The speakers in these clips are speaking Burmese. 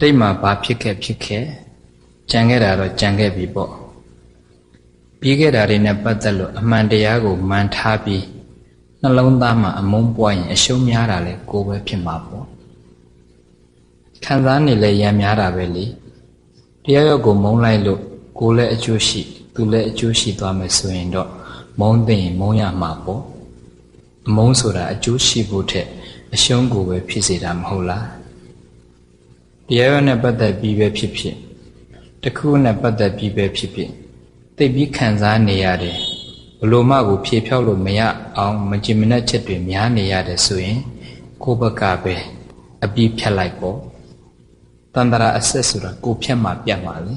တိတ်မှာဘာဖြစ်ခဲ့ဖြစ်ခဲ့ကြံခဲ့တာတော့ကြံခဲ့ပြီပေါ့ပြီးခဲ့တာတွေနဲ့ပတ်သက်လို့အမှန်တရားကိုမှန်ထားပြီးနှလုံးသားမှာအမုန်းပွားရင်အရှုံးများတာလေကိုယ်ပဲဖြစ်မှာပေါ့ခံစားနေလဲရံများတာပဲလေတရားရောက်ကိုမုန်းလိုက်လို့ကိုယ်လည်းအကျိုးရှိသူလည်းအကျိုးရှိသွားမယ်ဆိုရင်တော့မုန်းသိရင်မုန်းရမှာပေါ့အမုန်းဆိုတာအကျိုးရှိဖို့ထက်အရှုံးကိုပဲဖြစ်စေတာမဟုတ်လား တရားရောနဲ့ပတ်သက်ပြီးပဲဖြစ်ဖြစ်တခုနဲ့ပတ်သက်ပြီးပဲဖြစ်ဖြစ်သိပြီးခံစားနေရတယ်ဘလို့မှကိုဖြေဖြောက်လို့မရအောင်မကြင်မနှက်ချက်တွေများနေရတယ်ဆိုရင်ကိုယ့်ဘက်ကပဲအပြီးဖြတ်လိုက်ပေါ့တန္တရာအဆက်ဆိုတာကိုဖြတ်မှပြတ်မှာလေ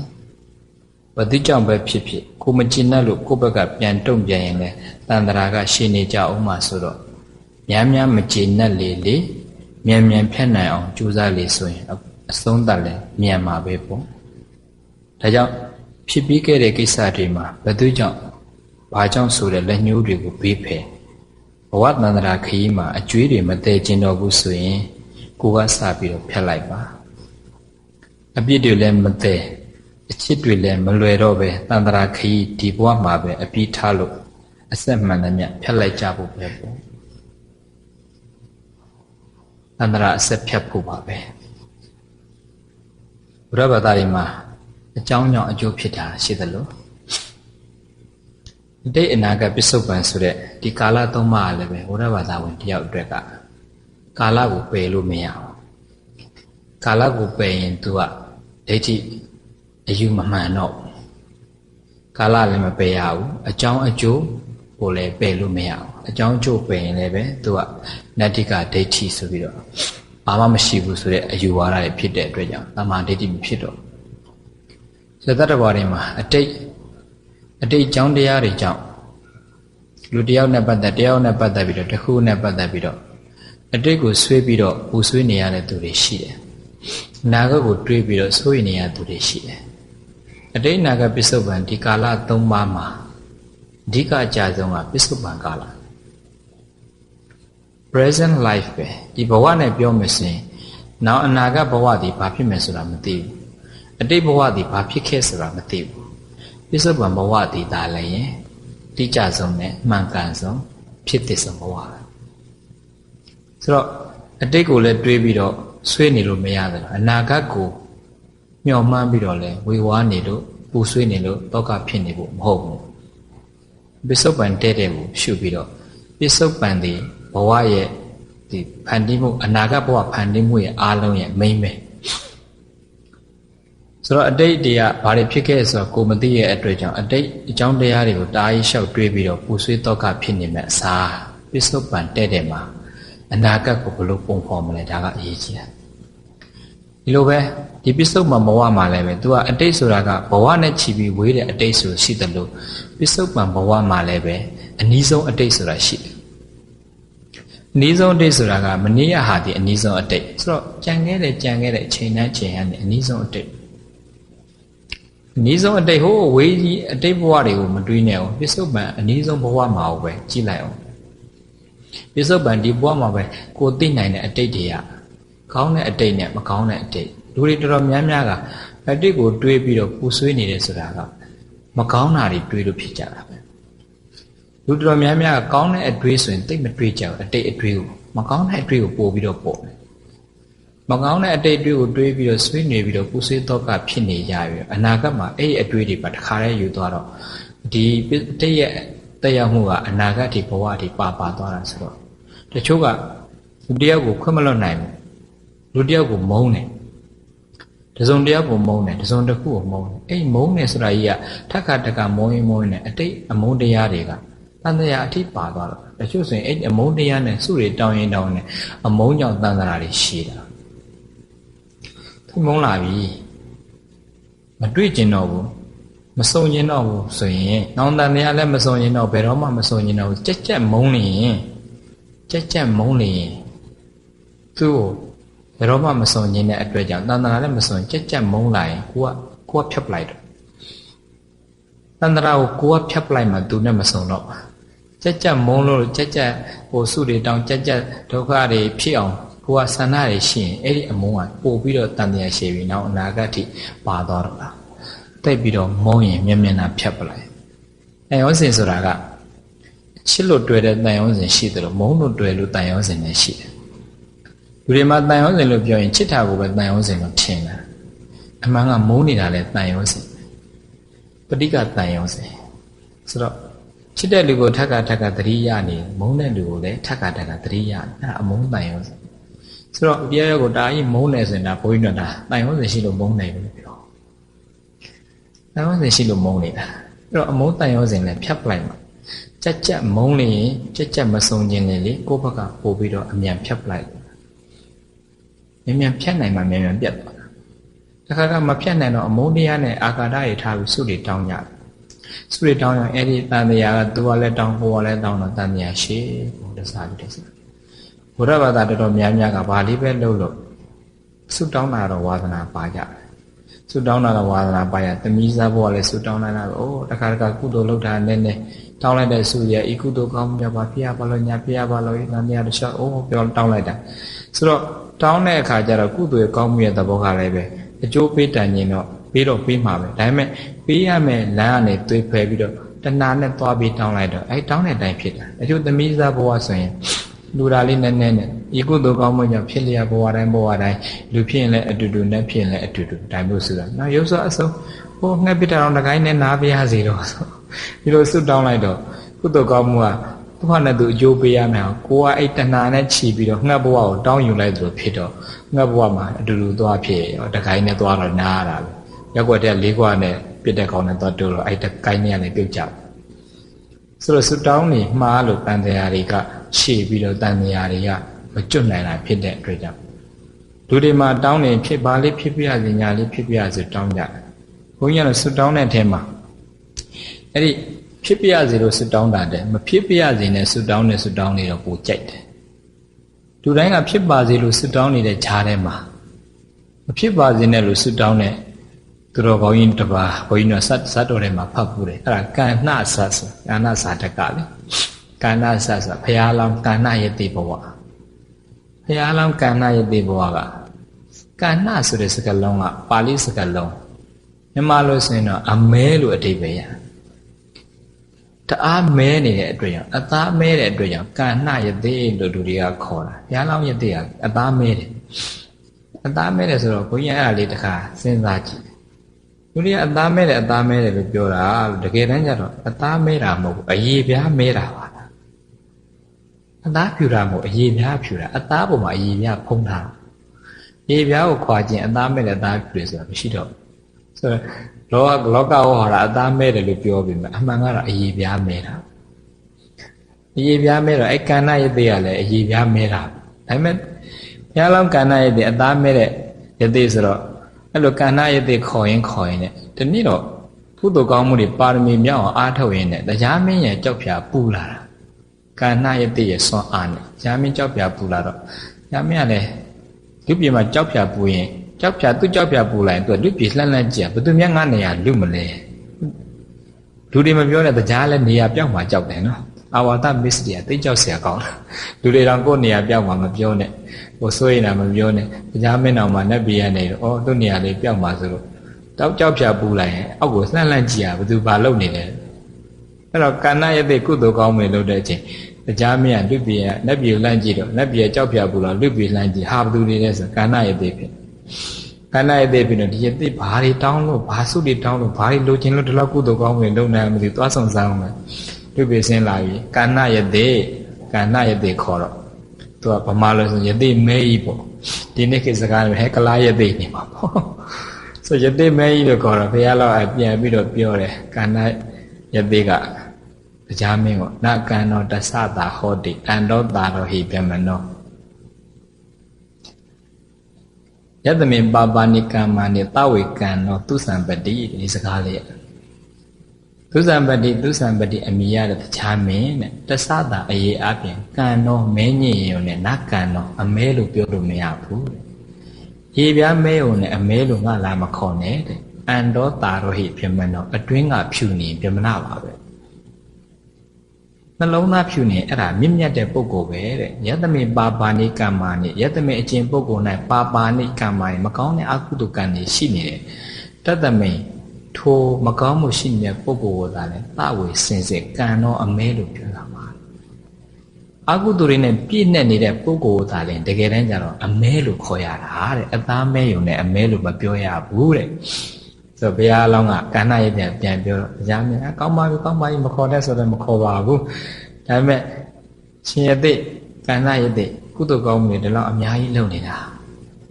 ဘာတိကြောင့်ပဲဖြစ်ဖြစ်ကိုမကြင်နဲ့လို့ကိုယ့်ဘက်ကပြန်တုံ့ပြန်ရင်လည်းတန္တရာကရှင်းနေကြအောင်မှဆိုတော့များများမကြည်နဲ့လေလေမြန်မြန်ဖြတ်နိုင်အောင်ကြိုးစားလေဆိုရင် အဆုံးသတ်လဲမြန်မှာပဲပေါ့ဒါကြောင့်ဖြစ်ပြီးခဲ့တဲ့ကိစ္စတွေမှာဘယ်သူကြောင့်ဘာကြောင့်ဆိုတဲ့လက်ညှိုးတွေကိုဘေးဖယ်ဘဝတန္တရာခရီးမှာအကျွေးတွေမတည်ကျင်တော့ဘူးဆိုရင်ကိုကစပြီးတော့ဖြတ်လိုက်ပါအပြစ်တွေလည်းမတည်အချစ်တွေလည်းမလွယ်တော့ပဲတန္တရာခရီးဒီဘဝမှာပဲအပြီးထားလို့အဆက်မှန်တဲ့မြတ်ဖြတ်လိုက်ကြဖို့ပဲပေါ့တန္တရာအဆက်ဖြတ်ဖို့ပါပဲ ဘုရားဘာသာတွေမှာအကြောင်းကြောင့်အကျိုးဖြစ်တာရှိသလိုအတိတ်အနာဂတ်ပစ္စုပန်ဆိုတဲ့ဒီကာလသုံးပါးလည်းပဲဘုရားဘာသာဝင်တယောက်အတွက်ကကာလကိုပယ်လို့မရဘူးကာလကိုပယ်ရင် तू ကဒိဋ္ဌိအယူမမှန်တော့ကာလလည်းမပယ်ရဘူးအကြောင်းအကျိုးကိုလည်းပယ်လို့မရဘူးအကြောင်းအကျိုးပယ်ရင်လည်းပဲ तू ကနတ္တိကဒိဋ္ဌိဆိုပြီးတော့ ဘာမှမရှိဘူးဆိုတဲ့အယူဝါဒတွေဖြစ်တဲ့အတွက်ကြောင့်တမာဒိဋ္ဌိမဖြစ်တော့ဆိုတဲ့တဘောတွေမှာအတိတ်အတိတ်ကြောင်းတရားတွေကြောင့်လူတယောက်နဲ့ပတ်သက်တယောက်နဲ့ပတ်သက်ပြီးတော့တစ်ခုနဲ့ပတ်သက်ပြီးတော့အတိတ်ကိုဆွေးပြီးတော့ပူဆွေးနေရတဲ့သူတွေရှိတယ်။နာဂတ်ကိုတွေးပြီးတော့ဆွေးနေရတဲ့သူတွေရှိတယ်။အတိတ်နာဂတ်ပစ္စုပန်ဒီကာလ၃ပါးမှာအဓိကအကြဆုံးကပစ္စုပန်ကာလ present life ပဲဒီဘဝနဲ့ပြောမယ်ဆိုရင်နောက်အနာဂတ်ဘဝဒီဘာဖြစ်မယ်ဆိုတာမသိဘူးအတိတ်ဘဝဒီဘာဖြစ်ခဲ့ဆိုတာမသိဘူးပစ္စုပန်ဘဝဒီဒါလည်းရင်တိကျဆုံးနဲ့မှန်ကန်ဆုံးဖြစ်သစ်ဆုံးဘဝပဲဆိုတော့အတိတ်ကိုလည်းတွေးပြီးတော့ဆွေးနေလို့မရတယ်အနာဂတ်ကိုမျှော်မှန်းပြီးတော့လဲဝေဝါးနေလို့ပူဆွေးနေလို့တောကဖြစ်နေဖို့မဟုတ်ဘူးပစ္စုပန်တဲ့တဲ့ကိုရှုပြီးတော့ပစ္စုပန်ဒီ ဘဝရဲ့ဒီဖန်တီးမှုအနာဂတ်ဘဝဖန်တီးမှုရဲ့အားလုံးရဲ့မိမ့်ပဲဆိုတော့အတိတ်တွေကဘာတွေဖြစ်ခဲ့ဆိုတော့ကိုမသိရဲ့အတွက်ကြောင့်အတိတ်အကြောင်းတရားတွေကိုတားရီလျှောက်တွေးပြီးတော့ပူဆွေးတော့ကဖြစ်နေမဲ့အစားပစ္စုပန်တဲ့တဲ့မှာအနာဂတ်ကိုဘယ်လိုပုံဖော်မလဲဒါကအရေးကြီးတယ်ဒီလိုပဲဒီပစ္စုပန်ဘဝမှာလည်းပဲ तू ကအတိတ်ဆိုတာကဘဝနဲ့ချီပြီးဝေးတဲ့အတိတ်ဆိုရှိတယ်လို့ပစ္စုပန်ဘဝမှာလည်းပဲအနည်းဆုံးအတိတ်ဆိုတာရှိတယ် အနည်းဆုံးအတိတ်ဆိုတာကမနေ့ရဟာဒီအနည်းဆုံးအတိတ်ဆိုတော့ကြံခဲ့တယ်ကြံခဲ့တဲ့အချိန်နဲ့ချိန်ရတဲ့အနည်းဆုံးအတိတ်အနည်းဆုံးအတိတ်ဟိုဝေးကြီးအတိတ်ဘဝတွေကိုမတွေးနဲ့အောင်ပစ္စုပန်အနည်းဆုံးဘဝမှာပဲကြည့်လိုက်အောင်ပစ္စုပန်ဒီဘဝမှာပဲကိုသိနိုင်တဲ့အတိတ်တွေကကောင်းတဲ့အတိတ်နဲ့မကောင်းတဲ့အတိတ်လူတွေတော်တော်များများကအတိတ်ကိုတွေးပြီးတော့ပူဆွေးနေတယ်ဆိုတာကမကောင်းတာတွေတွေးလို့ဖြစ်ကြတာပဲ လူတော်များများကကောင်းတဲ့အတွေးဆိုရင်တိတ်မတွေးကြဘူးအတိတ်အတွေးကိုမကောင်းတဲ့အတွေးကိုပို့ပြီးတော့ပို့တယ်မကောင်းတဲ့အတိတ်အတွေးကိုတွေးပြီးတော့ဆွေးနေပြီးတော့ပူဆွေးတော့ကဖြစ်နေကြပြီအနာဂတ်မှာအဲ့ဒီအတွေးတွေပါတခါတည်းယူသွားတော့ဒီတိတ်ရဲ့တက်ရောက်မှုကအနာဂတ်ဒီဘဝဒီပါပါသွားတာဆိုတော့တချို့ကလူတယောက်ကိုခွင့်မလွတ်နိုင်ဘူးလူတယောက်ကိုမုန်းတယ်တစုံတယောက်ကိုမုန်းတယ်တစုံတစ်ခုကိုမုန်းတယ်အဲ့မုန်းတယ်ဆိုတာကြီးကထက်ခါတက်ကမုန်းရင်မုန်းရင်အတိတ်အမုန်းတရားတွေက တန်တရားအထိပါသွားတော့တချို့ဆိုရင်အဲ့အမုန်းတရားနဲ့စုတွေတောင်းရင်တောင်းနေအမုန်းကြောင့်တန်တရားတွေရှိတာသူမုန်းလာပြီမတွေ့ကျင်တော့ဘူးမစုံကျင်တော့ဘူးဆိုရင်နောင်တန်တရားလည်းမစုံကျင်တော့ဘယ်တော့မှမစုံကျင်တော့ဘူးကြက်ကြက်မုန်းနေရင်ကြက်ကြက်မုန်းနေရင်သူ့ကိုဘယ်တော့မှမစုံကျင်တဲ့အတွက်ကြောင့်တန်တရားလည်းမစုံကြက်ကြက်မုန်းလာရင်ကိုကကိုကဖြတ်ပလိုက်တော့တန်တရာကိုကိုကဖြတ်ပလိုက်မှသူနဲ့မဆုံတော့ ကြက်ကြက်မုန်းလို့ကြက်ကြက်ဟိုစုတွေတောင်ကြက်ကြက်ဒုက္ခတွေဖြစ်အောင်ကိုကိုကဆန္ဒတွေရှိရင်အဲ့ဒီအမုန်းကပို့ပြီးတော့တန်တရားရှိပြီးနောက်အနာဂတ်ထိပါသွားတော့လားတိတ်ပြီးတော့မုန်းရင်မျက်မျက်နှာဖြတ်ပလိုက်တန်ရောစင်ဆိုတာကချစ်လို့တွေ့တဲ့တန်ရောစင်ရှိတယ်လို့မုန်းလို့တွေ့လို့တန်ရောစင်လည်းရှိတယ်လူတွေမှာတန်ရောစင်လို့ပြောရင်ချစ်တာကိုပဲတန်ရောစင်လို့ထင်တာအမှန်ကမုန်းနေတာလည်းတန်ရောစင်ပဋိကတန်ရောစင်ဆိုတော့ ချစ်တဲ့လူကိုထက်ကထက်ကသတိရနေမုန်းတဲ့လူကိုလည်းထက်ကထက်ကသတိရနေအဲ့ဒါအမုန်းတန်ရောစင်ဆိုတော့တရားရောကိုတာကြီးမုန်းနေစင်တာဘုန်းကြီးတို့ကတန်ရောစင်ရှိလို့မုန်းနိုင်ဘူးလို့ပြောတန်ရောစင်ရှိလို့မုန်းနေတာအဲ့တော့အမုန်းတန်ရောစင်လည်းဖြတ်ပလိုက်မှာကြက်ကြက်မုန်းနေရင်ကြက်ကြက်မစုံခြင်းနဲ့လေကိုယ့်ဘက်ကပို့ပြီးတော့အမြန်ဖြတ်ပလိုက်မြန်မြန်ဖြတ်နိုင်မှမြန်မြန်ပြတ်သွားတာတခါကမဖြတ်နိုင်တော့အမုန်းတရားနဲ့အာကာဒတွေထားပြီးစုတွေတောင်းကြတယ် စုတွေတောင်းရင်အဲ့ဒီတန်တရားကသူကလည်းတောင်းကိုကလည်းတောင်းတော့တန်တရားရှိဘုရားစာပြီးတဲ့စဘုရားဘာသာတော်တော်များများကဘာလေးပဲလုပ်လို့စုတောင်းတာတော့ဝါသနာပါကြတယ်ဆုတောင်းတာတော့ဝါသနာပါရသမီးစားဘဝလည်းဆုတောင်းလိုက်တာအိုးတခါတခါကုသိုလ်လုပ်တာနည်းနည်းတောင်းလိုက်တဲ့ဆုရဤကုသိုလ်ကောင်းမြတ်ပါဖျားပါလို့ညာဖျားပါလို့နာမည်တစ်ချက်အိုးပြောတောင်းလိုက်တာဆိုတော့တောင်းတဲ့အခါကျတော့ကုသိုလ်ကောင်းမြတ်တဲ့ဘောကလည်းပဲအကျိုးပေးတန်ရင်တော့ပေးတော့ပေးမှာပဲဒါပေမဲ့ ပေးရမယ်လမ်းကနေသွေးဖယ်ပြီးတော့တဏှာနဲ့သွားပြီးတောင်းလိုက်တော့အဲတောင်းတဲ့အတိုင်းဖြစ်တာအကျိုးသမီးစားဘဝဆိုရင်လူတာလေးနည်းနည်းနဲ့ဤကုသိုလ်ကောင်းမှုကြောင့်ဖြစ်လျက်ဘဝတိုင်းဘဝတိုင်းလူဖြစ်ရင်လည်းအတူတူနဲ့ဖြစ်ရင်လည်းအတူတူဒါမျိုးဆိုတာနော်ရုပ်စောအစုံဟိုငှက်ပစ်တာတော့တကိုင်းနဲ့နားပြရစီတော့ဆိုဒီလိုစွတ်တောင်းလိုက်တော့ကုသိုလ်ကောင်းမှုကသူ့ဟာနဲ့သူအကျိုးပေးရမယ်ကိုကအဲ့တဏှာနဲ့ခြီးပြီးတော့ငှက်ဘဝကိုတောင်းယူလိုက်သလိုဖြစ်တော့ငှက်ဘဝမှာအတူတူသွားဖြစ်ရောတကိုင်းနဲ့သွားတော့နားရတာပဲရက်ွက်တဲ့လေးခွနဲ့ ပြစ်တဲ့ကောင်နဲ့သွားတိုးတော့အဲ့တကိုင်းနဲ့လည်းပြုတ်ကြဆိုတော့စွတောင်းနေမှားလို့တန်တရားတွေကခြေပြီးတော့တန်တရားတွေကမကျွတ်နိုင်တာဖြစ်တဲ့အတွက်ကြောင့်လူတွေမှာတောင်းနေဖြစ်ပါလေးဖြစ်ပြရစီညာလေးဖြစ်ပြရစီတောင်းကြတယ်ဘုန်းကြီးကတော့စွတောင်းတဲ့အထဲမှာအဲ့ဒီဖြစ်ပြရစီလို့စွတောင်းတာတဲ့မဖြစ်ပြရစီနဲ့စွတောင်းနဲ့စွတောင်းနေတော့ကိုကြိုက်တယ်လူတိုင်းကဖြစ်ပါစေလို့စွတောင်းနေတဲ့ဈာထဲမှာမဖြစ်ပါစေနဲ့လို့စွတောင်းတဲ့ သူတော်ကောင်းကြီးတပါးဘုန်းကြီးတို့ဇတ်ဇတ်တော်ထဲမှာဖတ်ပူတယ်အဲ့ဒါကဏ္ဍဆတ်ဆိုကဏ္ဍစာတကလေကဏ္ဍဆတ်ဆိုဘုရားလောင်းကဏ္ဍယတိဘဝဘုရားလောင်းကဏ္ဍယတိဘဝကကဏ္ဍဆိုတဲ့စကားလုံးကပါဠိစကားလုံးမြန်မာလို့ဆိုရင်တော့အမဲလို့အဓိပ္ပာယ်ရတအားမဲနေတဲ့အတွက်ကြောင့်အသားမဲတဲ့အတွက်ကြောင့်ကဏ္ဍယတိလို့လူတွေကခေါ်တာဘုရားလောင်းယတိကအသားမဲတယ်အသားမဲတယ်ဆိုတော့ဘုန်းကြီးအဲ့ဒါလေးတစ်ခါစဉ်းစားကြည့် လူတွေကအသားမဲတယ်အသားမဲတယ်လို့ပြောတာတကယ်တမ်းကျတော့အသားမဲတာမဟုတ်ဘူးအရေးပြားမဲတာပါအသားဖြူတာမဟုတ်အရေးပြားဖြူတာအသားပေါ်မှာအရေးပြားဖုံးထားအရေးပြားကိုခွာခြင်းအသားမဲတယ်အသားဖြူတယ်ဆိုတာမရှိတော့ဘူးဆိုတော့လောကလောကဟောတာအသားမဲတယ်လို့ပြောပြီးမှအမှန်ကတော့အရေးပြားမဲတာအရေးပြားမဲတော့အဲ့ကန္နယတိကလည်းအရေးပြားမဲတာဒါပေမဲ့ဘုရားလောင်းကန္နယတိအသားမဲတဲ့ယတိဆိုတော့ အဲ့လိုကန္နယတိခေါ်ရင်ခေါ်ရင်လည်းဒီနေ့တော့ကုသိုလ်ကောင်းမှုတွေပါရမီမြောက်အောင်အားထုတ်ရင်းနဲ့တရားမင်းရဲ့ကြောက်ဖြာပူလာတာကာဏယတိရဲ့ဆွမ်းအားနဲ့ရာမင်းကြောက်ဖြာပူလာတော့ရာမင်းကလည်းလူပြေမှာကြောက်ဖြာပူရင်ကြောက်ဖြာသူ့ကြောက်ဖြာပူလာရင်သူကလူပြေလှမ်းလှမ်းကြည့်ဘယ်သူများငါနေရလူမလဲလူတွေမပြောတဲ့တရားလည်းနေရာပြောက်မှာကြောက်တယ်နော် အာဝါဒ miss တွေကတိတ်ကြောက်စရာကောင်းလူတွေတော့ကိုယ့်နေရာပြောက်မှာမပြောနဲ့ကိုယ်စိုးရိမ်တာမပြောနဲ့ပညာမင်းအောင်မှာနဲ့ပြရနေတော့ဩသူ့နေရာလေးပြောက်မှာဆိုလို့တောက်ကြောက်ဖြာပူလိုက်ရင်အောက်ကိုလှန့်လှန့်ကြည့်ရဘယ်သူဘာလုပ်နေလဲအဲ့တော့ကာဏယတိကုသိုလ်ကောင်းမယ်လို့တဲ့အချိန်အကြမ်းမြတ်လူပြေလက်ပြေလှမ်းကြည့်တော့လက်ပြေကြောက်ပြပူတော့လူပြေလှမ်းကြည့်ဟာဘသူတွေလဲဆိုကာဏယတိဖြစ်ကာဏယတိဖြစ်တော့ဒီယတိဘာတွေတောင်းလို့ဘာစုတွေတောင်းလို့ဘာတွေလိုချင်လို့ဒီလောက်ကုသိုလ်ကောင်းမယ်လုပ်နိုင်မသိသွားဆောင်စားအောင်မယ် လူပြေဆင်းလာပြီကာဏယတိကာဏယတိခေါ်တော့သူကဗမာလို့ဆိုယတိမဲကြီးပေါ့ဒီနေ့ခေတ်စကားနဲ့ဟဲကလာယတိနေမှာပေါ့ဆိုယတိမဲကြီးလို့ခေါ်တော့ဘုရားလောက်အပြန်ပြီးတော့ပြောတယ်ကာဏယတိကတရားမင်းကိုနကံတော်တသတာဟောတိတန်တော်တာတော်ဟိပြမနောယတမေပါပါဏိကမ္မာနိတဝေကံတော်သူစံပတိဒီစကားလေး သူစံပတိသူစံပတိအမိရတဲ့တရားမင်းတဲ့တသတာအရေးအပြင်ကံတော်မဲညင်ရုံနဲ့နကံတော်အမဲလို့ပြောလို့မရဘူးတဲ့ရေပြားမဲုံနဲ့အမဲလို့ငါလာမခေါ်နဲ့တဲ့အန်တော်တာတော်ဟိပြမနောအတွင်းကဖြူနေပြမနာပါပဲနှလုံးသားဖြူနေအဲ့ဒါမြင့်မြတ်တဲ့ပုဂ္ဂိုလ်ပဲတဲ့ယတမေပါပါဏိကမ္မာနိယတမေအကျင့်ပုဂ္ဂိုလ်၌ပါပါဏိကမ္မာနိမကောင်းတဲ့အကုသိုလ်ကံတွေရှိနေတယ်တတမေ ထိုမကောင်းမှုရှိနေတဲ့ပုဂ္ဂိုလ်ကိုသာလဲတဝေစင်စစ်ကံတော့အမဲလို့ပြောတာပါအကုသိုလ်တွေနဲ့ပြည့်နဲ့နေတဲ့ပုဂ္ဂိုလ်ကိုသာလဲတကယ်တမ်းကျတော့အမဲလို့ခေါ်ရတာတဲ့အသားမဲယုံနဲ့အမဲလို့မပြောရဘူးတဲ့ဆိုတော့ဘုရားအလောင်းကကန္နာရဲ့ပြန်ပြန်ပြောတော့ဗျာမင်းအကောင်းပါပြီကောင်းပါပြီမခေါ်တဲ့ဆိုတော့မခေါ်ပါဘူးဒါပေမဲ့ရှင်ရတဲ့ကန္နာရဲ့တဲ့ကုသိုလ်ကောင်းမှုတွေဒီလောက်အများကြီးလုပ်နေတာ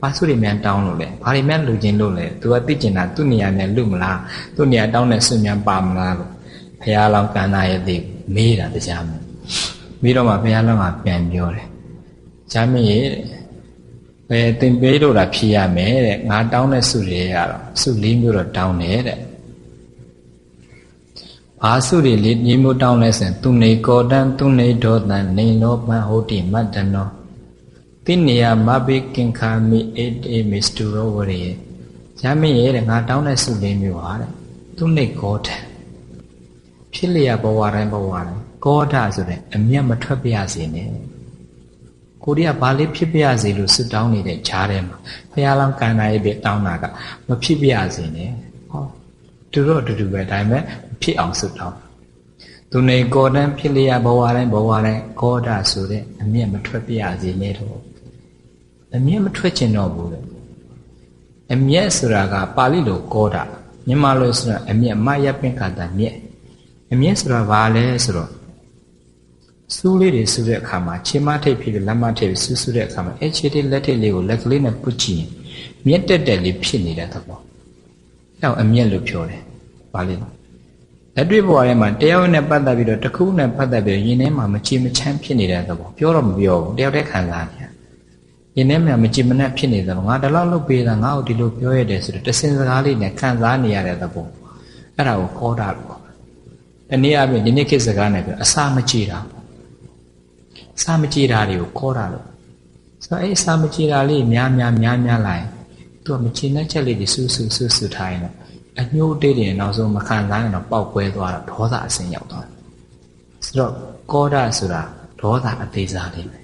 ဘာစုတွေမြန်တောင်းလို့လဲဘာတွေမြန်လူချင်းလို့လဲသူကသိကျင်တာသူ့နေရာနဲ့လူမလားသူ့နေရာတောင်းတဲ့ဆွမြန်ပါမလားလို့ဘုရားအလောင်းကန္နာရဲ့တဲ့မေးတာတရားမင်းပြီးတော့မှဘုရားအလောင်းကပြန်ပြောတယ်ဂျာမင်းရဲ့ဘယ်သင်ပေးလို့တာဖြေရမယ်တဲ့ငါတောင်းတဲ့စုတွေရတော့စုလေးမျိုးတော့တောင်းတယ်တဲ့ဘာစုတွေလေးမြေမျိုးတောင်းလဲဆိုရင်သူနေကောတံသူနေဒောတံနေနောပံဟောတိမတ္တနော တိနေယမဘိကင်ခာမိအေတေမစ္စတူရောဝရေရမင်းရဲ့တဲ့ငါတောင်းတဲ့စုလေးမျိုးဟာတဲ့သူနေကောတံဖြစ်လျက်ဘဝတိုင်းဘဝတိုင်းကောဒဆိုတဲ့အမျက်မထွက်ပြရစေနဲ့ကိုရီးယားဘာလေးဖြစ်ပြရစီလို့ဆွတောင်းနေတဲ့ဂျားထဲမှာဖះလောင်းကန္နာရဲ့ပြတောင်းတာကမဖြစ်ပြရစီနဲ့ဟောသူတို့အတူတူပဲဒါပေမဲ့ဖြစ်အောင်ဆွတောင်းသူနေကောတန်းဖြစ်လျက်ဘဝတိုင်းဘဝတိုင်းကောဒဆိုတဲ့အမျက်မထွက်ပြရစီနဲ့တော့ အမျက်မထွက်ချင်တော့ဘူးလေအမျက်ဆိုတာကပါဠိလိုကောဒမြန်မာလိုဆိုတာအမျက်မယပင်ခတာမျက်အမျက်ဆိုတာဘာလဲဆိုတော့စူးလေးတွေစူးတဲ့အခါမှာခြေမထိပ်ဖြစ်ပြီးလက်မထိပ်ပြီးစူးစူးတဲ့အခါမှာအဲခြေထိပ်လက်ထိပ်လေးကိုလက်ကလေးနဲ့ပုတ်ကြည့်ရင်မြက်တက်တက်လေးဖြစ်နေတဲ့သဘော။အဲအမျက်လို့ပြောတယ်။ဘာလဲ။လက်တွေ့ဘဝထဲမှာတရားနဲ့ပတ်သက်ပြီးတော့တစ်ခုနဲ့ပတ်သက်ပြီးရင်ထဲမှာမချေမချမ်းဖြစ်နေတဲ့သဘော။ပြောတော့မပြောဘူး။တယောက်တည်းခံစားနေရတယ်။ ရင်ထဲမှာမချေမနှက်ဖြစ်နေတဲ့သဘော။ငါဒီလောက်လုပ်ပေးတာငါ့ကိုဒီလိုပြောရတယ်ဆိုတော့တစင်စကားလေးနဲ့ခံစားနေရတဲ့သဘော။အဲ့ဒါကိုခေါ်တာလို့။တနည်းအားဖြင့်ဒီနေ့ခေတ်စကားနဲ့ပြောအစာမကြည့်တာပေါ့စာမကြည်တာတွေကိုခေါ်တာလို့ဆိုတော့အဲ့စာမကြည်တာလေးများများများများလာရင်သူကမကြည်တဲ့ချက်လေးတွေစူးစူးစူးစူးထားရင်တော့အညှိုးတေးတယ်နောက်ဆုံးမခံစားရင်တော့ပေါက်ကွဲသွားတော့ဒေါသအဆင်းရောက်သွားတယ်ဆိုတော့ကောဒဆိုတာဒေါသအသေးစားလေးပဲ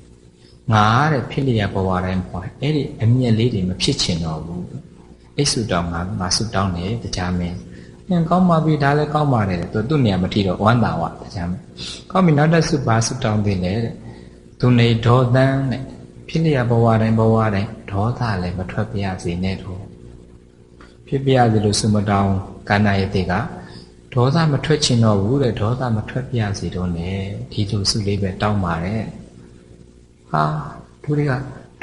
ငါတဲ့ဖြစ်လျက်ဘဝတိုင်းပေါ်အဲ့ဒီအမျက်လေးတွေမဖြစ်ချင်တော့ဘူးအဲ့ဆူတောင်းငါငါဆူတောင်းတယ်တရားမင်းပြန်ကောင်းပါပြီဒါလည်းကောင်းပါတယ်သူသူ့နေရာမထီတော့ဝမ်းသာဝတရားမင်းကောင်းပြီနောက်တစ်ဆူပါဆူတောင်းသေးတယ်တဲ့သူနေဒေါသန်တဲ့ဖြစ်လျက်ဘဝတိုင်းဘဝတိုင်းဒေါသလည်းမထွက်ပြရစေနဲ့တော့ဖြစ်ပြရစီလို့ဆုမတောင်းကန္နာယတိကဒေါသမထွက်ချင်တော့ဘူးတဲ့ဒေါသမထွက်ပြရစီတော့ ਨੇ ဒီလိုဆုလေးပဲတောင်းပါတယ် ဟာသူတွေက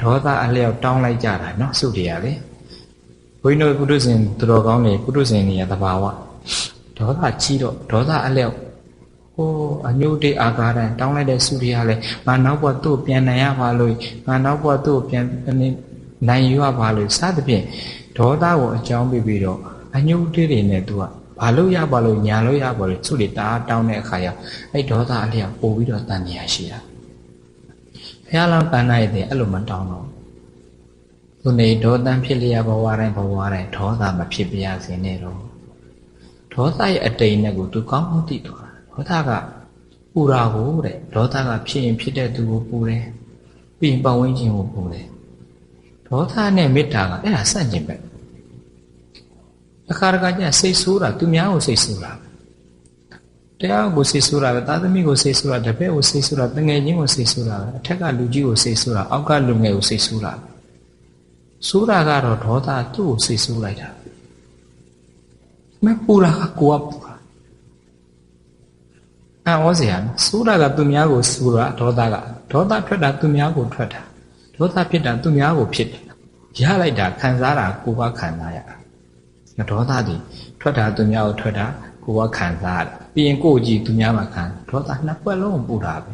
ဒေါသအလျောက်တောင်းလိုက်ကြတာနော်စုတရားလေဘုန်းကြီးတို့ပုထုဇဉ်သူတော်ကောင်းတွေပုထုဇဉ်တွေရတဘာဝဒေါသကြီးတော့ဒေါသအလျောက်ဟိုအညိုတိအာဃာတံတောင်းလိုက်တဲ့စုတရားလေငါနောက်ဘက်သူ့ပြန်နိုင်ရပါလို့ငါနောက်ဘက်သူ့ပြန်နိုင်ရပါလို့စသဖြင့်ဒေါသကိုအကြောင်းပြပြီးတော့အညိုတိတွေနဲ့သူကဘာလို့ရပါလို့ညာလို့ရပါလို့သူ့တွေတားတောင်းတဲ့အခါရအဲ့ဒေါသအလျောက်ပို့ပြီးတော့တန်မြာရှိတာ ဘုရားလောင်းကန္နာရဲ့တဲ့အဲ့လိုမတောင်းတော့သူနေဒေါသဖြစ်လျက်ဘဝတိုင်းဘဝတိုင်းဒေါသမဖြစ်ပြရစေနဲ့တော့ဒေါသရဲ့အတိမ်နဲ့ကိုသူကောင်းမှသိသွားဒေါသကပူတာကိုတဲ့ဒေါသကဖြစ်ရင်ဖြစ်တဲ့သူကိုပူတယ်ပြီးရင်ပတ်ဝန်းကျင်ကိုပူတယ်ဒေါသနဲ့မေတ္တာကအဲ့ဒါဆန့်ကျင်ဘက်အခါတခါကျစိတ်ဆိုးတာသူများကိုစိတ်ဆိုးတာ တရားကိုစိတ်ဆိုးတာပဲသာသမီကိုစိတ်ဆိုးတာတပည့်ကိုစိတ်ဆိုးတာတငယ်ချင်းကိုစိတ်ဆိုးတာအထက်ကလူကြီးကိုစိတ်ဆိုးတာအောက်ကလူငယ်ကိုစိတ်ဆိုးတာဆိုးတာကတော့ဒေါသသူ့ကိုစိတ်ဆိုးလိုက်တာမပူတာကကိုကပူတာအံ့ဩစရာနော်ဆိုးတာကသူများကိုဆိုးတာဒေါသကဒေါသထွက်တာသူများကိုထွက်တာဒေါသဖြစ်တာသူများကိုဖြစ်တယ်ရလိုက်တာခံစားတာကိုယ်ကခံစားရတာဒေါသတွေထွက်တာသူများကိုထွက်တာ ကိုယ်ကခံစားရတယ်ပြီးရင်ကိုယ်ကြည့်သူများမှာခံဒေါသနှစ်ပွက်လုံးပူတာပဲ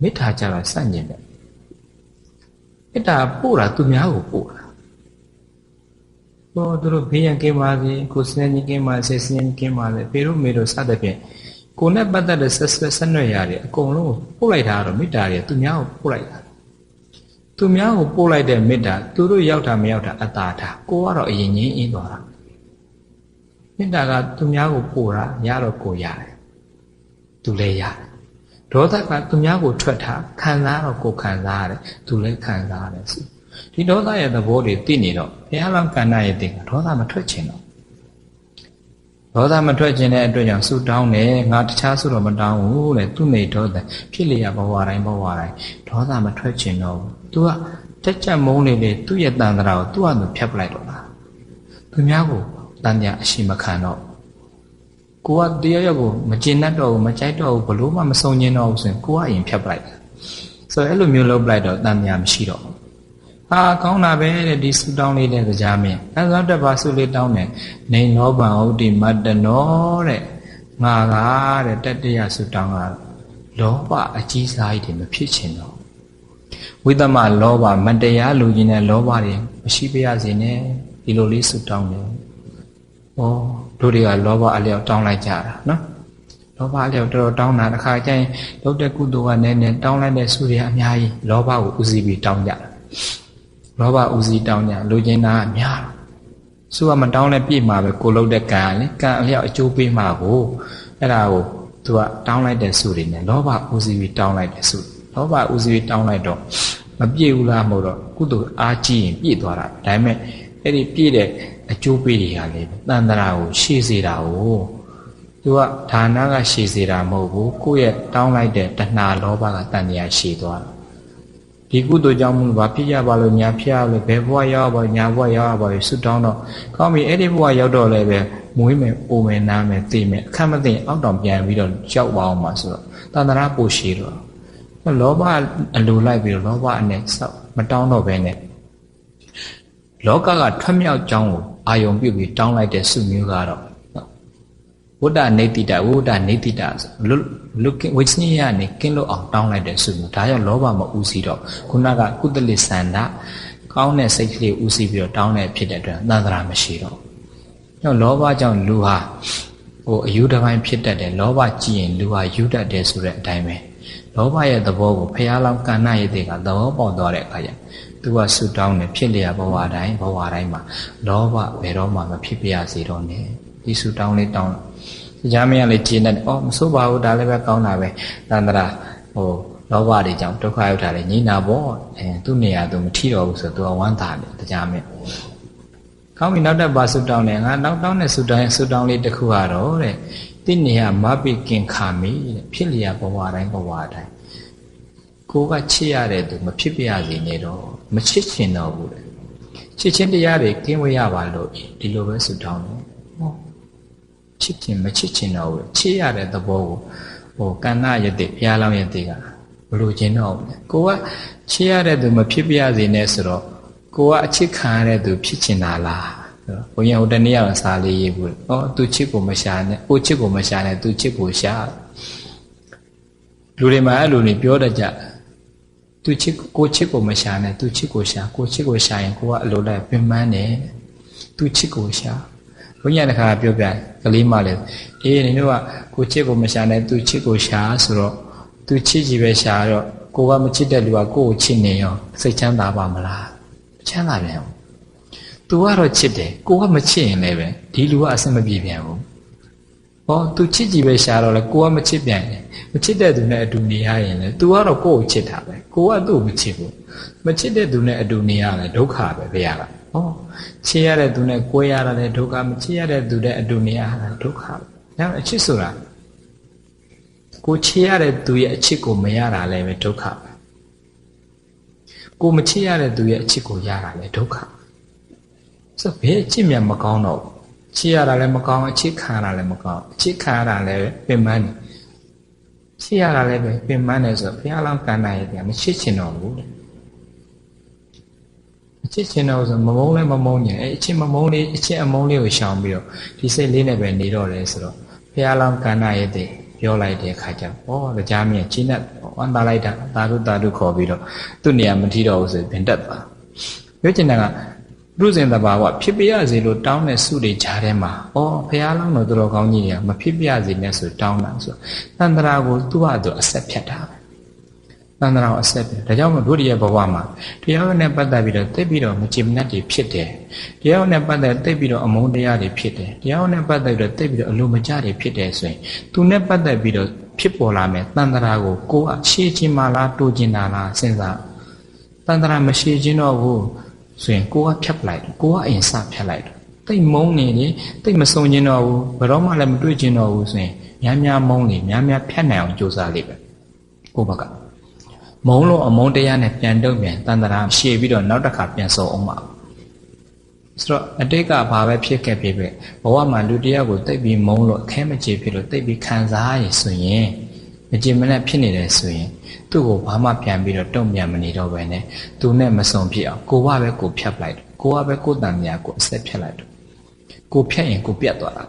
မေတ္တာကြတော့စန့်ကျင်တယ်မေတ္တာပို့တာသူများကိုပို့တာဟောသူတို့ဘေးရန်ကင်းပါစေကိုယ်စနေကြီးကင်းပါစေစနေကြီးကင်းပါစေပေတို့မေတို့စသဖြင့်ကိုယ်နဲ့ပတ်သက်တဲ့ဆက်ဆက်ဆက်နွယ်ရတယ်အကုန်လုံးပို့လိုက်တာကတော့မေတ္တာတွေသူများကိုပို့လိုက်တာသူများကိုပို့လိုက်တဲ့မေတ္တာသူတို့ရောက်တာမရောက်တာအတားတာကိုကတော့အရင်ချင်းအင်းသွားတာ မေတ္တာကသူများကိုပို့တာရတော့ကိုရတယ်သူ သူလည်းရတယ်ဒေါသကသူများကိုထွက်ထားခံစားတော့ကိုယ်ခံစားရတယ်သူလည်းခံစားရတယ်ဆိုဒီဒေါသရဲ့သဘောတွေသိနေတော့ဘုရားလောင်းကန္နာရဲ့တင်ကဒေါသမထွက်ချင်တော့ဒေါသမထွက်ခြင်းတဲ့အတွက်ကြောင့်ဆူတောင်းတယ်ငါတခြားဆူတော့မတောင်းဘူးတဲ့သူနေဒေါသဖြစ်လျက်ဘဝတိုင်းဘဝတိုင်းဒေါသမထွက်ချင်တော့ဘူး तू ကတက်ချက်မုန်းနေလေသူ့ရဲ့တန်ត្រာကိုသူ့အတူဖြတ်ပလိုက်တော့တာသူများကို တန်ညာအရှိမခံတော့ကိုကတရားရောက်ကိုမကျင်တတ်တော့ဘူးမကြိုက်တော့ဘူးဘလို့မှမစုံညင်တော့ဘူးဆိုရင်ကိုကအရင်ဖြတ်ပလိုက်တာဆိုတော့အဲ့လိုမျိုးလုပ်ပလိုက်တော့တန်ညာမရှိတော့ဘူးဟာကောင်းတာပဲတဲ့ဒီဆူတောင်းလေးတဲ့ကြားမင်းအဲဆိုတော့ဘာဆူလေးတောင်းတယ်နေနောဘံဥဒိမတ္တနောတဲ့ငါကတဲ့တတ္တရဆူတောင်းကလောဘအကြီးစားကြီးတွေမဖြစ်ချင်တော့ဝိသမလောဘမတရားလူကြီးနဲ့လောဘတွေမရှိပါရစေနဲ့ဒီလိုလေးဆူတောင်းတယ် ဩတို့တွေကလောဘအလျောက်တောင်းလိုက်ကြတာနော်လောဘအလျောက်တော်တော်တောင်းတာတစ်ခါကျရင်လုပ်တဲ့ကုသိုလ်ကနည်းနည်းတောင်းလိုက်တဲ့ဆုတွေအများကြီးလောဘကိုဥစည်းပြီးတောင်းကြတာလောဘဥစည်းတောင်းကြလူချင်းသားအများဆုကမတောင်းလဲပြည့်မှာပဲကိုလုပ်တဲ့ကံလေကံအလျောက်အကျိုးပေးမှာကိုအဲ့ဒါကိုသူကတောင်းလိုက်တဲ့ဆုတွေနဲ့လောဘဥစည်းပြီးတောင်းလိုက်တဲ့ဆုလောဘဥစည်းပြီးတောင်းလိုက်တော့မပြည့်ဘူးလားမဟုတ်တော့ကုသိုလ်အားကြီးရင်ပြည့်သွားတာဒါပေမဲ့ အဲ့ဒီပြည့်တဲ့အကျိုးပေးတွေကလေတန်တရာကိုရှေ့စေတာကိုသူကဌာနကရှေ့စေတာမဟုတ်ဘူးကိုယ့်ရဲ့တောင်းလိုက်တဲ့တဏှာလောဘကတန်တရားရှေ့သွားတာဒီကုသိုလ်ကြောင့်မလို့ဘာဖြစ်ရပါလို့ညာဖြစ်ရလို့ဘယ်ဘဝရောက်ပါညာဘဝရောက်ပါလို့ဆွတောင်းတော့ကောင်းပြီအဲ့ဒီဘဝရောက်တော့လည်းပဲမွေးမယ်အိုမယ်နားမယ်သိမယ်အခက်မသိအောက်တောင်ပြန်ပြီးတော့ကြောက်ပါအောင်ပါဆိုတော့တန်တရာပိုရှည်တော့လောဘအလိုလိုက်ပြီးတော့လောဘအနဲ့စောက်မတောင်းတော့ဘဲနဲ့ လောကကထွက်မြောက်ကြောင်းကိုအာယုံပြုတ်ပြီးတောင်းလိုက်တဲ့စုမျိုးကတော့ဝိတ္တနေတိတဝိတ္တနေတိတဆိုလွတ်ဝိသနိယနဲ့ကင်းလို့အောင်တောင်းလိုက်တဲ့စုမျိုးဒါကြောင့်လောဘမဥစီတော့ခုနကကုသလိစန္ဒကောင်းတဲ့စိတ်ကလေးဥစီပြီးတော့တောင်းတဲ့ဖြစ်တဲ့အတွက်သန္တရာမရှိတော့ကြောင့်လောဘကြောင့်လူဟာ ဟိုအယူတစ်ပိုင်းဖြစ်တတ်တယ်လောဘကြည့်ရင်လူဟာယူတတ်တယ်ဆိုတဲ့အတိုင်းပဲလောဘရဲ့သဘောကိုဖះလောင်းကဏ္ဍရဲ့တဲ့ကသဘောပေါက်သွားတဲ့အခါကျသူကဆူတောင်းတယ်ဖြစ်လျက်ဘဝတိုင်းဘဝတိုင်းမှာလောဘဘယ်တော့မှမဖြစ်ပြရစေတော့နဲ့ဒီဆူတောင်းလေးတောင်းကြားမရလေးကျင်းတယ်အော်မဆိုးပါဘူးဒါလည်းပဲကောင်းတာပဲတန္တရာဟိုလောဘတွေကြောင့်ဒုက္ခရောက်တာလေညီနာပေါ့အဲသူ့နေရာသူမထီတော့ဘူးဆိုသူကဝမ်းသာတယ်တရားမင်း ကောင်းပြီနောက်တက်ပါဆူတောင်းတယ်ငါနောက်တောင်းတဲ့ဆူတောင်းရဲ့ဆူတောင်းလေးတစ်ခုကတော့တဲ့တိနေယမပိကင်ခါမိတဲ့ဖြစ်လျက်ဘဝတိုင်းဘဝတိုင်းကိုကချစ်ရတဲ့သူမဖြစ်ပြရစေနဲ့တော့မချစ်ချင်တော့ဘူးတဲ့ချစ်ချင်းတရားတွေကင်းဝေးရပါလို့ဒီလိုပဲဆူတောင်းတယ်ဟောချစ်ချင်မချစ်ချင်တော့ဘူးချစ်ရတဲ့သဘောကိုဟိုကန္နာယတိဘုရားလောင်းယတိကဘလို့ခြင်းတော့ဘူးကိုကချစ်ရတဲ့သူမဖြစ်ပြရစေနဲ့ဆိုတော့ ကိုကအချစ်ခံရတဲ့သူဖြစ်ချင်တာလားဘုန်းကြီးဟိုတနေ့ရောက်စာလေးရေးဘူး။ဟောသူချစ်ကိုမရှာနဲ့။ကိုချစ်ကိုမရှာနဲ့သူချစ်ကိုရှာ။လူတွေမှာအဲ့လိုနေပြောတတ်ကြ။သူချစ်ကိုချစ်ကိုမရှာနဲ့သူချစ်ကိုရှာ။ကိုချစ်ကိုရှာရင်ကိုကအလိုလိုက်ပင်ပန်းတယ်။သူချစ်ကိုရှာ။ဘုန်းကြီးတခါပြောပြကလေးမလည်းအေးနေတော့ကိုချစ်ကိုမရှာနဲ့သူချစ်ကိုရှာဆိုတော့သူချစ်ကြီးပဲရှာတော့ကိုကမချစ်တဲ့လူကကိုကိုချစ်နေရောစိတ်ချမ်းသာပါမလား။ ချမ်းသာပြန်ဘူး။ तू ကတော့ချစ်တယ်ကိုကမချစ်ရင်လည်းပဲဒီလူကအဆင်မပြေပြန်ဘူးဟော तू ချစ်ကြည့်ပဲရှာတော့လေကိုကမချစ်ပြန်ရင်မချစ်တဲ့သူနဲ့အတူနေရရင်လေ तू ကတော့ကိုယ့်ကိုချစ်တာပဲကိုကသူ့ကိုမချစ်ဘူးမချစ်တဲ့သူနဲ့အတူနေရလဲဒုက္ခပဲဘယ်ရကဟောချစ်ရတဲ့သူနဲ့ကိုယ်ရတာလည်းဒုက္ခမချစ်ရတဲ့သူနဲ့အတူနေရတာဒုက္ခပဲဒါအချစ်ဆိုတာကိုချစ်ရတဲ့သူရဲ့အချစ်ကိုမရတာလည်းပဲဒုက္ခပဲ ကိုမချစ်ရတဲ့သူရဲ့အချစ်ကိုရတာလည်းဒုက္ခပဲဆိုဘယ်အချစ်မြတ်မကောင်းတော့ချစ်ရတာလည်းမကောင်းအချစ်ခံရတာလည်းမကောင်းအချစ်ခံရတာလည်းပင်ပန်းနေချစ်ရတာလည်းပဲပင်ပန်းနေဆိုဘုရားလောင်းကန္တာရဲ့မချစ်ချင်တော့ဘူးတဲ့မချစ်ချင်တော့ဆိုမမုန်းလည်းမမုန်းညင်အဲအချစ်မမုန်းလေးအချစ်အမုန်းလေးကိုရှောင်ပြီးတော့ဒီစိတ်လေးနဲ့ပဲနေတော့တယ်ဆိုတော့ဘုရားလောင်းကန္တာရဲ့တဲ့ ပြောလိုက်တဲ့အခါကျတော့ဩတရားမြင်ချင်းနဲ့ဝမ်းသာလိုက်တာသာဓုသာဓုခေါ်ပြီးတော့သူ့နေရာမထီတော့ဘူးဆိုရင်တက်သွားပြောချင်တာကရုဇင်တဘာဝဖြစ်ပြရစေလို့တောင်းတဲ့စုတွေကြားထဲမှာဩဖះလောင်းတော်တော်ကောင်းကြီးတွေကမဖြစ်ပြရစေနဲ့ဆိုတောင်းတာဆိုတန်တရာကိုသူ့ဟာသူအဆက်ဖြတ်တာပဲ တန်တရာကိုအဆက်ဖြတ်ဒါကြောင့်မို့တို့ရဲ့ဘဝမှာတရားနဲ့ပတ်သက်ပြီးတော့သိပြီးတော့မကြည်မနှက်တွေဖြစ်တယ်တရားနဲ့ပတ်သက်သိပြီးတော့အမုန်းတရားတွေဖြစ်တယ်တရားနဲ့ပတ်သက်ပြီးတော့သိပြီးတော့အလိုမကျတွေဖြစ်တယ်ဆိုရင်သူနဲ့ပတ်သက်ပြီးတော့ဖြစ်ပေါ်လာမယ်တန်တရာကိုကိုကရှေ့ချင်းမလားတိုးချင်းတာလားစဉ်းစားတန်တရာမရှေ့ချင်းတော့ဘူးဆိုရင်ကိုကဖြတ်ပလိုက်တယ်ကိုကအရင်စဖြတ်လိုက်တယ်တိတ်မုန်းနေလေတိတ်မစုံချင်းတော့ဘူးဘယ်တော့မှလည်းမတွေ့ချင်းတော့ဘူးဆိုရင်များများမုန်းလေများများဖြတ်နိုင်အောင်ကြိုးစားလိမ့်မယ်ကိုဘက်က မုန်းလို့အမုန်းတရားနဲ့ပြန်တုံ့ပြန်တန်တရာရှေ့ပြီးတော့နောက်တစ်ခါပြန်စုံအောင်ပါဆိုတော့အတိတ်ကဘာပဲဖြစ်ခဲ့ဖြစ်ဖြစ်ဘဝမှာလူတယောက်ကိုတိတ်ပြီးမုန်းလို့အခဲမကြေဖြစ်လို့တိတ်ပြီးခံစားရဆိုရင်မကြေမနက်ဖြစ်နေတယ်ဆိုရင်သူ့ကိုဘာမှပြန်ပြီးတော့တုံ့ပြန်မနေတော့ပဲနဲ့သူနဲ့မစုံဖြစ်အောင်ကိုကပဲကိုဖြတ်ပလိုက်တယ်ကိုကပဲကိုတန်မြာကိုအဆက်ဖြတ်လိုက်တယ်ကိုဖြတ်ရင်ကိုပြတ်သွားတာ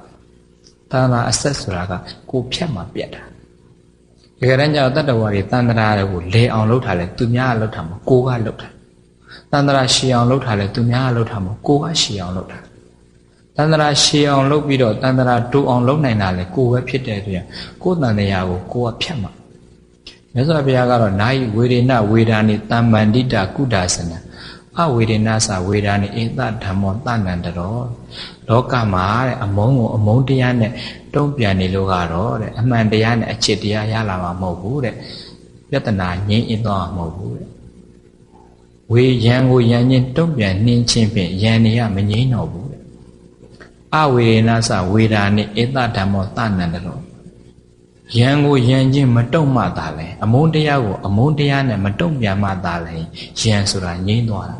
တာနာအဆက်ဆိုတာကကိုဖြတ်မှပြတ်တာ တကယ်တမ်းကျတော့တတ္တဝါတွေတန်တရာတွေကိုလေအောင်လုပ်ထားလဲသူများကလုပ်ထားမှာကိုကလုပ်တာတန်တရာရှည်အောင်လုပ်ထားလဲသူများကလုပ်ထားမှာကိုကရှည်အောင်လုပ်တာတန်တရာရှည်အောင်လုပ်ပြီးတော့တန်တရာတူအောင်လုပ်နိုင်တာလဲကိုပဲဖြစ်တဲ့အတွက်ကိုတန်တရာကိုကိုကဖြတ်မှာမြတ်စွာဘုရားကတော့နာယီဝေဒနာဝေဒာနိတမ္ပန္တိတာကုဒါစနံ အဝေဒနာစာဝေဒာနိဧတဓမ္မောတဏ္ဏတရောလောကမှာတဲ့အမုန်းကိုအမုန်းတရားနဲ့တုံ့ပြန်နေလို့ကတော့တဲ့အမှန်တရားနဲ့အချစ်တရားရလာမှာမဟုတ်ဘူးတဲ့ပြဿနာငြိမ်းအင်းသွားမှာမဟုတ်ဘူးတဲ့ဝေယံကိုယံချင်းတုံ့ပြန်နှင်းချင်းဖြင့်ယံနေရမငြိမ်းတော့ဘူးတဲ့အဝေဒနာစာဝေဒာနိဧတဓမ္မောတဏ္ဏတရော ယံကိုယံချင်းမတုံ့မှသာလဲအမုန်းတရားကိုအမုန်းတရားနဲ့မတုံ့ပြန်မှသာလဲယံဆိုတာငြိမ်းသွားတာ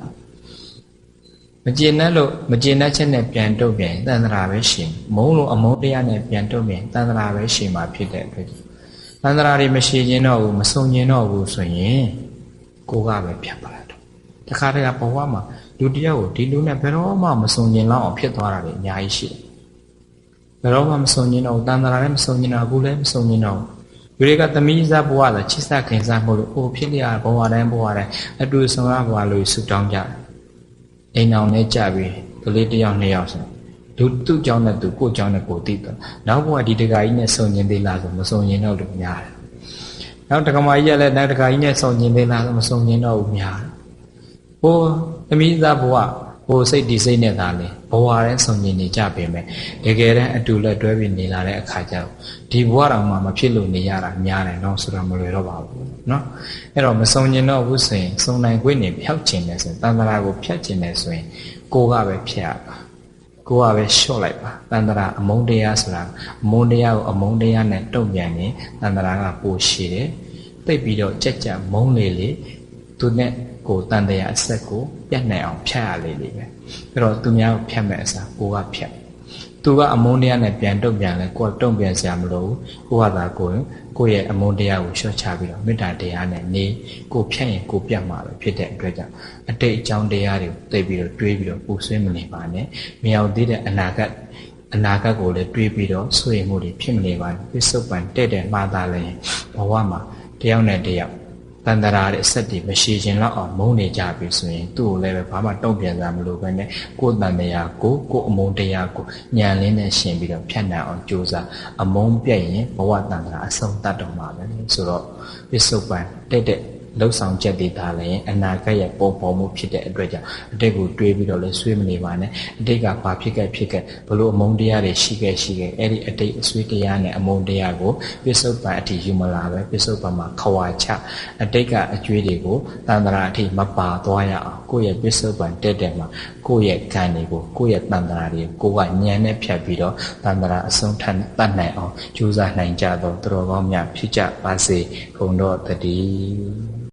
မကျေနပ်လို့မကျေနပ်ချက်နဲ့ပြန်တုံ့ပြန်တန်တရာပဲရှင်မုန်းလို့အမုန်းတရားနဲ့ပြန်တုံ့ပြန်တန်တရာပဲရှင်မှာဖြစ်တဲ့အတွက်တန်တရာတွေမရှိခြင်းတော့ဘူးမစုံခြင်းတော့ဘူးဆိုရင်ကိုကပဲဖြတ်ပါတော့တခါတည်းကဘဝမှာလူတယောက်ကိုဒီလူနဲ့ဘယ်တော့မှမစုံခြင်းလောက်အောင်ဖြစ်သွားတာတွေအများကြီးရှိတယ် ဘယ်တော့မှမစုံခြင်းတော့တန်တရာလည်းမစုံခြင်းတော့အခုလည်းမစုံခြင်းတော့လူတွေကသမီးစားဘဝဆိုချစ်စခင်စားမှုလို့အိုဖြစ်ရဘဝတိုင်းဘဝတိုင်းအတူဆုံးရဘဝလို့ဆူတောင်းကြတယ်အိမ်အောင်နဲ့ကြပြီးကလေးတစ်ယောက်နှစ်ယောက်ဆိုလူသူ့ကြောင့်နဲ့သူကိုယ့်ကြောင့်နဲ့ကိုယ်သိတယ်နောက်ဘဝဒီတကာကြီးနဲ့စုံခြင်းသေးလားဆိုမစုံခြင်းတော့လို့များတယ်နောက်တက္ကမကြီးကလည်းနောက်တကာကြီးနဲ့စုံခြင်းသေးလားဆိုမစုံခြင်းတော့ဘူးများတယ်ဟိုသမီးသားဘဝ ဟိုစိတ်ဒီစိတ်နဲ့သာလေဘဝတိုင်းစုံခြင်းနေကြပေမဲ့တကယ်တမ်းအတူလက်တွဲပြီးနေလာတဲ့အခါကျတော့ဒီဘဝတော်မှာမဖြစ်လို့နေရတာများတယ်နော်ဆိုတော့မလွယ်တော့ပါဘူးနော်အဲ့တော့မစုံခြင်းတော့ဘူးဆိုရင်စုံနိုင်ခွင့်နေဖြောက်ခြင်းတယ်ဆိုရင်တန်တရာကိုဖြတ်ခြင်းတယ်ဆိုရင်ကိုကပဲဖြတ်ရပါကိုကပဲလျှော့လိုက်ပါတန်တရာအမုန်းတရားဆိုတာအမုန်းတရားကိုအမုန်းတရားနဲ့တုံ့ပြန်ရင်တန်တရာကပိုရှိတယ်တိတ်ပြီးတော့ကြက်ကြက်မုန်းလေလေသူနဲ့ ကိုတန်တရားအဆက်ကိုပြတ်နိုင်အောင်ဖြတ်ရလေလေပဲအဲ့တော့သူများကိုဖြတ်မဲ့အစားကိုကဖြတ်သူကအမုန်းတရားနဲ့ပြန်တုံ့ပြန်လဲကိုကတုံ့ပြန်စရာမလိုဘူးကိုကသာကိုရင်ကိုရဲ့အမုန်းတရားကိုလျှော့ချပြီးတော့မေတ္တာတရားနဲ့နေကိုဖြတ်ရင်ကိုပြတ်မှာပဲဖြစ်တဲ့အတွက်ကြောင့်အတိတ်အကြောင်းတရားတွေကိုသိပြီးတော့တွေးပြီးတော့ပူဆွေးမနေပါနဲ့မရောက်သေးတဲ့အနာဂတ်အနာဂတ်ကိုလည်းတွေးပြီးတော့ဆွေးမှုတွေဖြစ်မနေပါဘူးပစ္စုပန်တဲ့တဲ့မှားသားလည်းဘဝမှာတယောက်နဲ့တယောက် တန်တရာတဲ့အဆက်တွေမရှိခြင်းလောက်အောင်မုန်းနေကြပြီဆိုရင်သူ့ကိုလည်းပဲဘာမှတုံ့ပြန်စရာမလိုဘဲနဲ့ကိုယ်တန်တရားကိုကိုယ်အမုန်းတရားကိုညံလင်းနဲ့ရှင်ပြီးတော့ဖြတ်နိုင်အောင်ကြိုးစားအမုန်းပြည့်ရင်ဘဝတန်တရာအဆုံးတတ်တော့မှာပဲဆိုတော့ပစ္စုပန်တဲ့တဲ့ လှုပ်ဆောင်ချက်တွေဒါလည်းအနာဂတ်ရဲ့ပုံပေါ်မှုဖြစ်တဲ့အတွက်ကြောင့်အတိတ်ကိုတွေးပြီးတော့လဲဆွေးမနေပါနဲ့အတိတ်ကဘာဖြစ်ခဲ့ဖြစ်ခဲ့ဘလို့အမုန်းတရားတွေရှိခဲ့ရှိခဲ့အဲ့ဒီအတိတ်အဆွေးတရားနဲ့အမုန်းတရားကိုပစ္စုပန်အထိယူမလာပဲပစ္စုပန်မှာခွာချအတိတ်ကအကျွေးတွေကိုတန်တရာအထိမပါသွားရအောင်ကိုယ့်ရဲ့ပစ္စုပန်တက်တဲ့မှာကိုယ့်ရဲ့ကံတွေကိုကိုယ့်ရဲ့တန်တရာတွေကိုကညံနဲ့ဖြတ်ပြီးတော့တန်တရာအဆုံးထန်တတ်နိုင်အောင်ကြိုးစားနိုင်ကြတော့တော်တော်ကောင်းများဖြစ်ကြပါစေခုံတော့တည်း